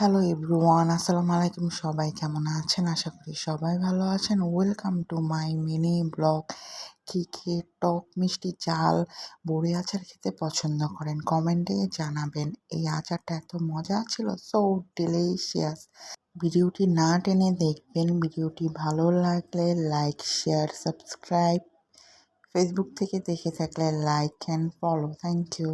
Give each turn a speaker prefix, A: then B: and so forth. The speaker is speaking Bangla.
A: হ্যালো এভরিওয়ান আসসালামু আলাইকুম সবাই, কেমন আছেন? আশা করি সবাই ভালো আছেন। Welcome to my mini blog কী খেয়ে টক মিষ্টি চাল, বড়ি আচার খেতে পছন্দ করেন? কমেন্টে জানাবেন, এই আচারটা এত মজা ছিল সো ডিলিশিয়াস ভিডিওটি না টেনে দেখবেন, ভিডিওটি ভালো লাগলে লাইক শেয়ার সাবস্ক্রাইব ফেসবুক থেকে দেখে থাকলে like and follow thank you